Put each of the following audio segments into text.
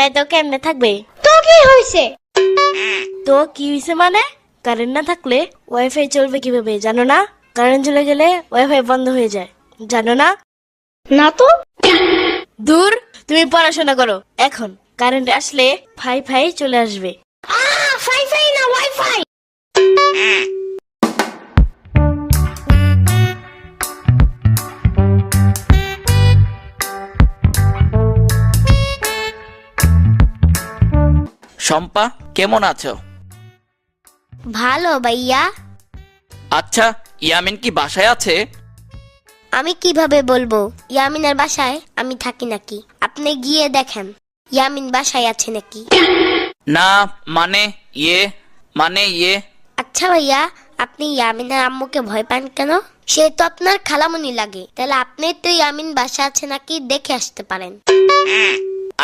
নাই তো কেমনে থাকবে? তো কি হয়েছে তো কি হয়েছে মানে? কারেন্ট না থাকলে ওয়াইফাই চলবে কীভাবে জানো না? কারেন্ট চলে গেলে ওয়াইফাই বন্ধ হয়ে যায় জানো না? না তো। দূর তুমি পড়াশোনা করো। এখন কারেন্ট আসলে ফাই ফাই চলে আসবে। ফাই ফাই না ওয়াইফাই শম্পা কেমন আছো? ভালো ভাইয়া। আচ্ছা ইয়ামিন কি বাসায় আছে? আমি কীভাবে বলব? ইয়ামিনের বাসায় আমি থাকি নাকি? আপনি গিয়ে দেখেন ইয়ামিন বাসায় আছে নাকি? না মানে ইয়ে মানে ইয়ে। আচ্ছা ভাইয়া আপনি ইয়ামিনের আম্মুকে ভয় পান কেন? সে তো আপনার খালামুনি লাগে। তাহলে আপনি তো ইয়ামিন বাসা আছে নাকি? দেখে আসতে পারেন।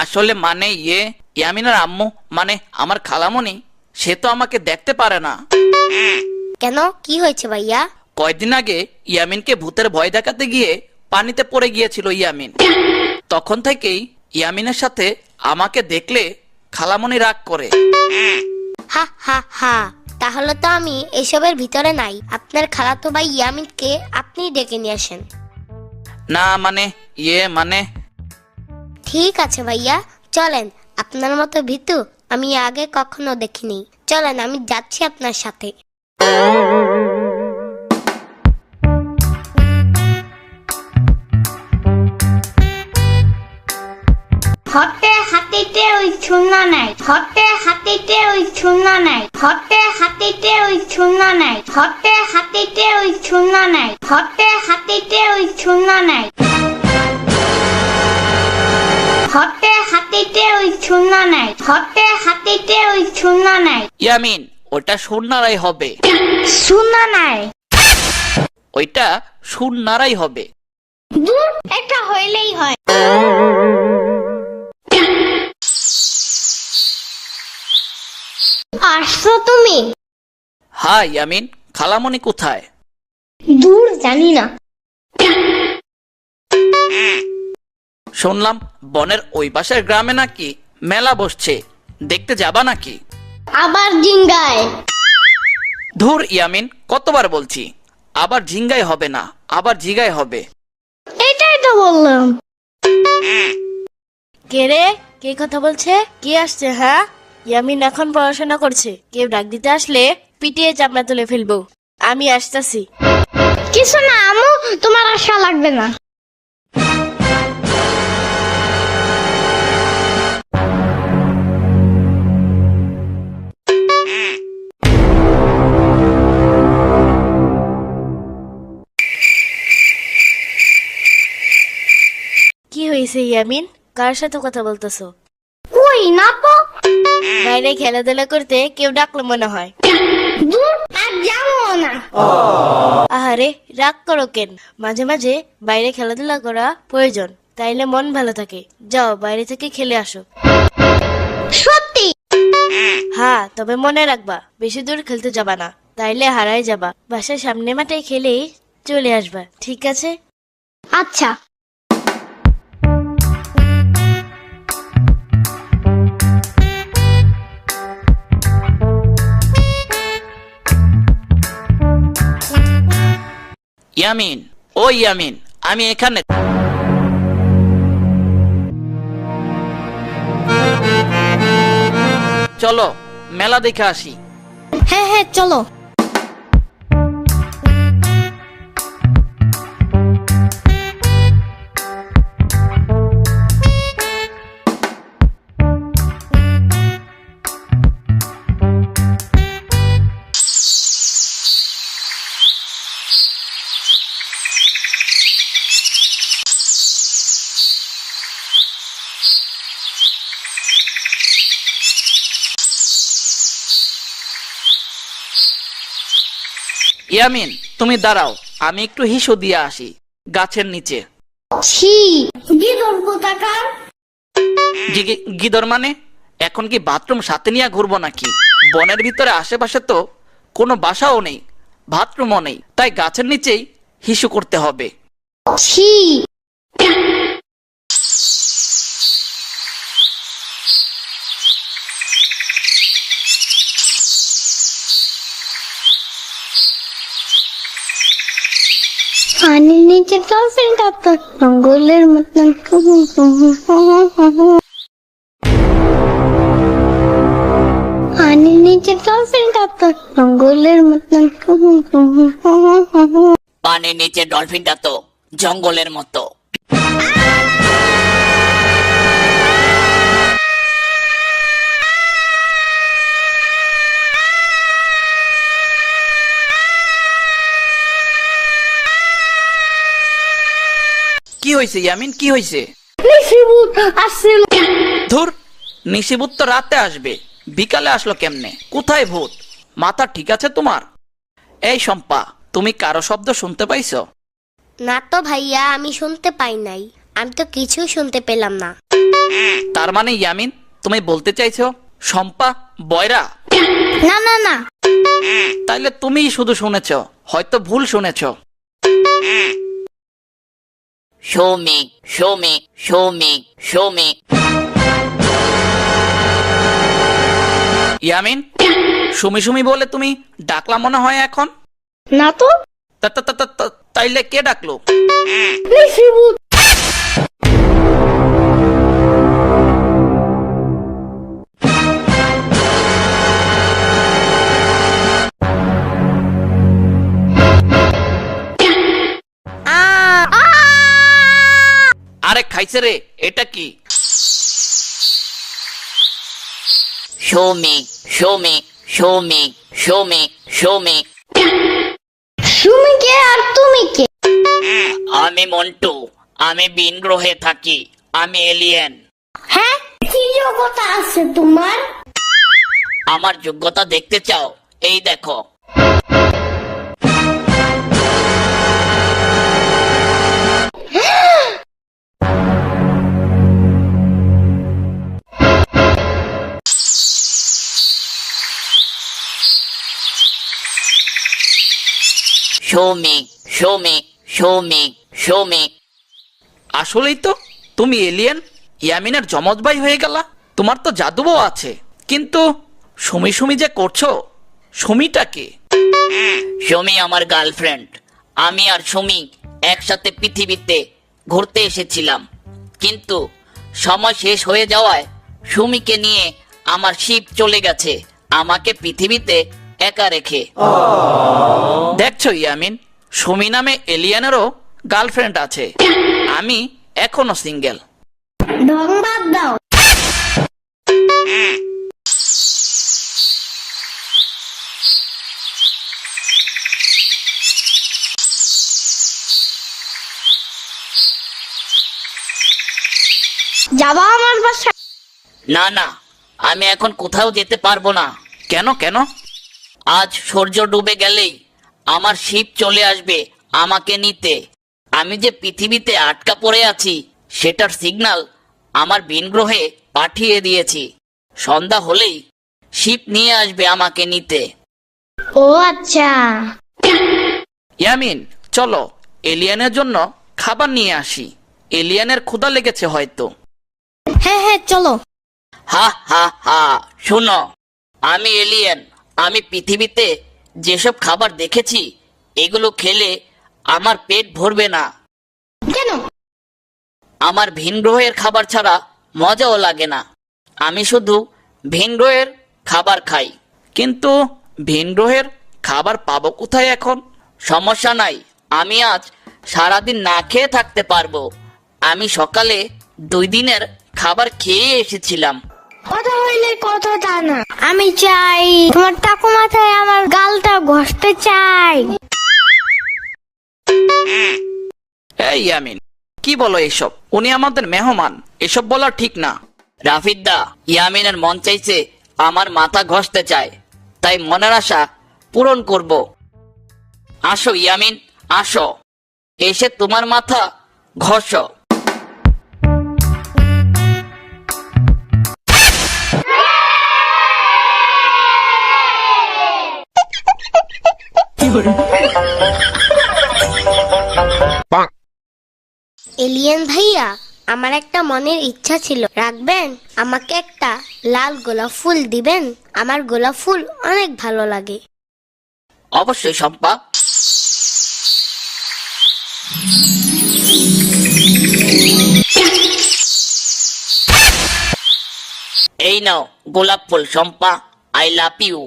আসলে মানে ইয়ে ইয়ামিনের আম্মু মানে আমার খালামণি সে তো আমাকে দেখতে পারে না। কেন? কি হয়েছে ভাইয়া? কয়দিন আগে ইয়ামিনকে ভূতের ভয় দেখাতে গিয়ে পানিতে পড়ে গিয়েছিল ইয়ামিন। তখন থেকেই ইয়ামিনের সাথে আমাকে দেখলে খালামণি রাগ করে। হা হা হা। তাহলে তো আমি এসবের ভিতরে নাই। আপনার খালাতো ভাই ইয়ামিনকে আপনি ডেকে নিয়ে আসেন। না মানে ইয়ে মানে। ঠিক আছে ভাইয়া চলেন। আপনার মতো ভিতু আমি আগে কখনো দেখিনি। চলেন, আমি যাচ্ছি আপনার সাথে। হতে হাতিতে ওই শূন্য নাই। হতে হাতিতে ওই শূন্য নাই। হতে হাতিতে ওই শূন্য নাই। হতে হাতিতে ওই শূন্য নাই। হতে হাতিতে ওই শূন্য নাই। হতে হাতিতে ওই শূন্য নাই। হতে হাতিতে ওই শূন্য নাই। ইয়ামিন ওটা সুন্নারাই হবে। শূন্য নাই। ওইটা সুন্নারাই হবে। দূর একটা হইলেই হয়। আসছো তুমি? হাই ইয়ামিন খালামণি কোথায়? দূর জানি না। শুনলাম বনের ওই পাশের গ্রামে নাকি মেলা বসছে। দেখতে যাবা নাকি? আবার জিঙ্গায় ধুর ইয়ামিন কতবার বলছি আবার ঝিঙ্গাই হবে না আবার জিগাই হবে। এটাই তো বললাম। কে রে? কে কথা বলছে? কে আসছে হ্যাঁ? ইয়ামিন এখন পড়াশোনা করছে। কেউ ডাক দিতে আসলে পিটিয়ে চাপড়া তুলে ফেলব। আমি আসতেছি। কিছু না আমু তোমার আশা লাগবে না। হয়েছে ইয়ামিন? কার সাথে কথা বলতেছো? কই না তো বাইরে খেলাধুলা করতে কেউ ডাকলো মনে হয়। দূর আর যাব না। আহারে রাগ করো কেন? মাঝে মাঝে বাইরে খেলাধুলা করা প্রয়োজন তাইলে মন ভালো থাকে। যাও বাইরে থেকে খেলে আসো। সত্যি? হ্যাঁ তবে মনে রাখবা বেশি দূর খেলতে যাবা না তাইলে হারাই যাবা। বাসার সামনে মাঠে খেলেই চলে আসবা ঠিক আছে? আচ্ছা। ইয়ামিন ও ইয়ামিন আমি এখানে চলো মেলা দেখে আসি। হ্যাঁ হ্যাঁ চলো। ইয়ামিন তুমি দাঁড়াও আমি একটু হিসু দিয়ে আসি গাছের নিচে। ছি। গিদর কোথাকার? গিদর মানে? এখন কি বাথরুম সাথে নিয়ে ঘুরবো নাকি? বনের ভিতরে আশেপাশে তো কোনো বাসাও নেই বাথরুমও নেই তাই গাছের নিচেই হিসু করতে হবে। ছি। পানির নিচে ডলফিন কাঁপতো জঙ্গলের মতন। পানির নিচে ডলফিন কাঁপতো জঙ্গলের মতন। পানির নিচে ডলফিনটা তো জঙ্গলের মতো। হয়েছে ইয়ামিন? কি হয়েছে আসছিল ধুর নিশিভূত তো রাতে আসবে। বিকালে আসলো কেমনে? কোথায় ভূত? মাথা ঠিক আছে তোমার? এই শম্পা তুমি কারও শব্দ শুনতে পাইছো? না তো ভাইয়া আমি শুনতে পাই নাই। আমি তো কিছু শুনতে পেলাম না। তার মানে ইয়ামিন তুমি বলতে চাইছো শম্পা বয়রা? না না না। তাইলে তুমিই শুধু শুনেছ হয়তো ভুল শুনেছ। Soumik me, show me. Yamin Sumi Sumi বলে তুমি ডাকলা মনে হয় এখন? না তো। তা- তা- তা- তা- তা- তাইলে কে ডাকলো? আরে খাইছে রে এটা কি? সৌমিক সৌমিক সৌমিক সৌমিক সৌমিক তুমি কে আর তুমি কে? আমি মন্টু আমি বিন গ্রহে থাকি আমি এলিয়েন হ্যাঁ? কি যোগ্যতা আছে তোমার? আমার যোগ্যতা দেখতে চাও এই দেখো। সৌমিক সৌমিক সৌমিক সৌমিক আসলেই তো তুমি এলিয়েন ইয়ামিনের জমজ ভাই হয়ে গেলা। তোমার তো জাদুও আছে। কিন্তু সুমি সুমি যে করছ সুমিটা কে? সুমি আমার গার্লফ্রেন্ড। আমি আর সুমি একসাথে পৃথিবীতে ঘুরতে এসেছিলাম। কিন্তু সময় শেষ হয়ে যাওয়ায় সুমিকে নিয়ে আমার শিপ চলে গেছে। আমাকে পৃথিবীতে একা রেখে। দেখছ ইয়ামিন সুমি নামে এলিয়ানেরও গার্লফ্রেন্ড আছে। আমি এখনও সিঙ্গেল। দাও। যাবা আমার না না আমি এখন কোথাও যেতে পারব না। কেন কেন? আজ সূর্য ডুবে গেলেই আমার শিপ চলে আসবে আমাকে নিতে। আমি যে পৃথিবীতে আটকা পড়ে আছি সেটার সিগন্যাল আমার ভিনগ্রহে পাঠিয়ে দিয়েছি। সন্ধ্যা হলেই শিপ নিয়ে আসবে আমাকে নিতে। ও আচ্ছা। ইয়ামিন চলো এলিয়ানের জন্য খাবার নিয়ে আসি। এলিয়ানের ক্ষুধা লেগেছে হয়তো। হ্যাঁ হ্যাঁ চলো। হা হা হা শোনো আমি এলিয়েন। আমি পৃথিবীতে যেসব খাবার দেখেছি এগুলো খেলে আমার পেট ভরবে না। কেন? আমার ভিন গ্রহের খাবার ছাড়া মজাও লাগে না। আমি শুধু ভিন গ্রহের খাবার খাই। কিন্তু ভিন গ্রহের খাবার পাবো কোথায় এখন? সমস্যা নাই। আমি আজ সারাদিন না খেয়ে থাকতে পারব। আমি সকালে দুই দিনের খাবার খেয়ে এসেছিলাম। কথা হইলে কথা তা না আমি চাই তোমার টাকু মাথায় আমার গালটা ঘষতে চাই। এই ইয়ামিন, কি বলো এসব? উনি আমাদের মেহমান, এসব বলা ঠিক না। রাফিদা, ইয়ামিনের মন চাইছে আমার মাথা ঘষতে চায়। তাই মনের আশা পূরণ করব। আসো ইয়ামিন, আসো। এসে তোমার মাথা ঘষ। এলিয়েন ভাইয়া আমার একটা মনের ইচ্ছা ছিল। রাখবেন? আমাকে একটা লাল গোলাপ ফুল দিবেন। আমার গোলাপ ফুল অনেক ভালো লাগে। অবশ্যই সম্পা এই নাও গোলাপ ফুল Shampa. I love you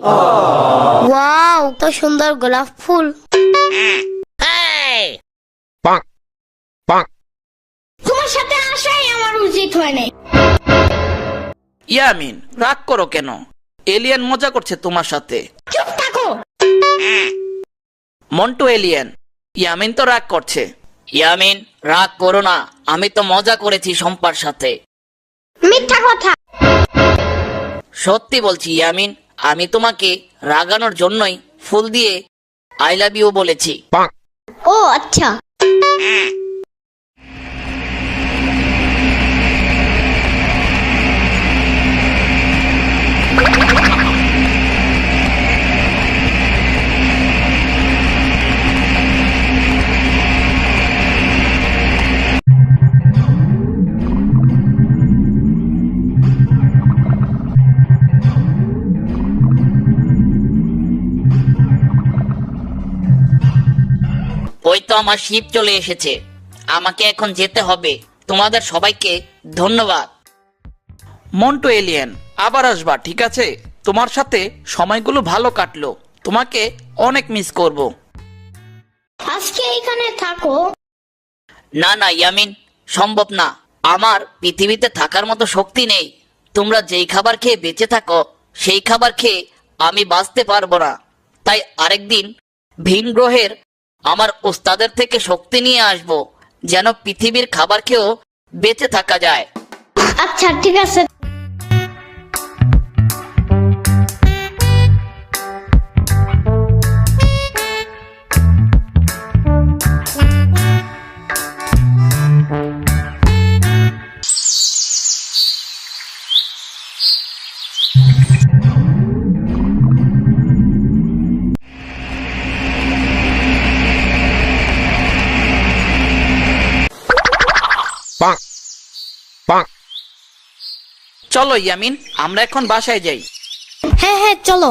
wow তো সুন্দর গোলাপ ফুল। তোমার সাথে আসাই আমার উচিত হয় নাই। ইয়ামিন রাগ করো কেন? এলিয়ান মজা করছে তোমার সাথে। চুপ থাকো। মন্টু এলিয়ান ইয়ামিন তো রাগ করছে। ইয়ামিন রাগ করো না আমি তো মজা করেছি সম্পার সাথে। মিথ্যা কথা। সত্যি বলছি ইয়ামিন আমি তোমাকে রাগানোর জন্যই ফুল দিয়ে আই লাভ ইউ বলেছি। ও আচ্ছা। তো আমার শিপ চলে এসেছে। আমাকে এখন যেতে হবে। তোমাদের সবাইকে ধন্যবাদ। মন্টু এলিয়ান আবার আসবা ঠিক আছে? তোমার সাথে সময়গুলো ভালো কাটলো। তোমাকে অনেক মিস করব। আজকে এখানে থাকো। না না ইয়ামিন সম্ভব না। আমার পৃথিবীতে থাকার মতো শক্তি নেই। তোমরা যেই খাবার খেয়ে বেঁচে থাকো সেই খাবার খেয়ে আমি বাঁচতে পারব না। তাই আরেকদিন ভিন গ্রহের আমার ওস্তাদের থেকে শক্তি নিয়ে আসব, যেন পৃথিবীর খাবার খেয়েও বেঁচে থাকা যায়। আচ্ছা ঠিক আছে। চলো ইয়ামিন আমরা এখন বাসায় যাই। হ্যাঁ হ্যাঁ চলো।